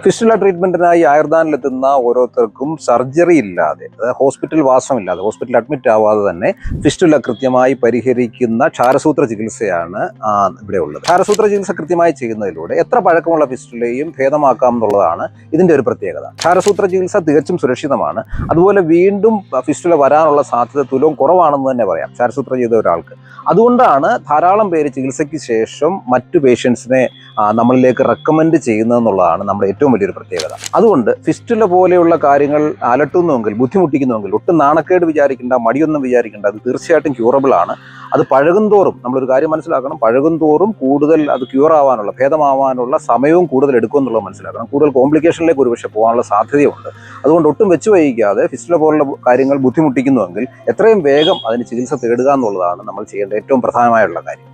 Fistula ട്രീറ്റ്മെന്റിനായി ആയുർദാനിലെത്തുന്ന ഓരോരുത്തർക്കും surgery ഇല്ലാതെ അതായത് ഹോസ്പിറ്റൽ വാസമില്ലാതെ ഹോസ്പിറ്റലിൽ അഡ്മിറ്റ് ആവാതെ തന്നെ ഫിസ്റ്റുല കൃത്യമായി പരിഹരിക്കുന്ന ക്ഷാരസൂത്ര ചികിത്സയാണ് ഇവിടെ ഉള്ളത്. ക്ഷാരസൂത്ര ചികിത്സ കൃത്യമായി ചെയ്യുന്നതിലൂടെ എത്ര പഴക്കമുള്ള ഫിസ്റ്റുലയും ഭേദമാക്കാം എന്നുള്ളതാണ് ഇതിന്റെ ഒരു പ്രത്യേകത. ക്ഷാരസൂത്ര ചികിത്സ തികച്ചും സുരക്ഷിതമാണ്. അതുപോലെ വീണ്ടും ഫിസ്റ്റുല വരാനുള്ള സാധ്യത തുലവും കുറവാണെന്ന് തന്നെ പറയാം ക്ഷാരസൂത്ര ചെയ്ത ഒരാൾക്ക്. അതുകൊണ്ടാണ് ധാരാളം പേര് ചികിത്സയ്ക്ക് ശേഷം മറ്റു പേഷ്യൻസിനെ നമ്മളിലേക്ക് റെക്കമെൻഡ് ചെയ്യുന്നതെന്നുള്ളതാണ് നമ്മുടെ വലിയൊരു പ്രത്യേകത. അതുകൊണ്ട് ഫിസ്റ്റുല പോലെയുള്ള കാര്യങ്ങൾ അലട്ടുന്നുവെങ്കിൽ ബുദ്ധിമുട്ടിക്കുന്നുവെങ്കിൽ ഒട്ടും നാണക്കേട് വിചാരിക്കേണ്ട മടിയൊന്നും വിചാരിക്കേണ്ട അത് തീർച്ചയായിട്ടും ക്യൂറബിൾ ആണ്. അത് പഴകുന്തോറും നമ്മളൊരു കാര്യം മനസ്സിലാക്കണം പഴകുന്തോറും കൂടുതൽ അത് ക്യൂർ ആവാനുള്ള ഭേദമാവാനുള്ള സമയവും കൂടുതൽ എടുക്കും എന്നുള്ളത് മനസ്സിലാക്കണം. കൂടുതൽ കോംപ്ലിക്കേഷനിലേക്ക് ഒരുപക്ഷെ പോകാനുള്ള സാധ്യതയുണ്ട്. അതുകൊണ്ട് ഒട്ടും വെച്ച് വൈകിക്കാതെ ഫിസ്റ്റുല പോലുള്ള കാര്യങ്ങൾ ബുദ്ധിമുട്ടിക്കുന്നുവെങ്കിൽ എത്രയും വേഗം അതിന് ചികിത്സ തേടുക എന്നുള്ളതാണ് നമ്മൾ ചെയ്യേണ്ട ഏറ്റവും പ്രധാനമായുള്ള കാര്യം.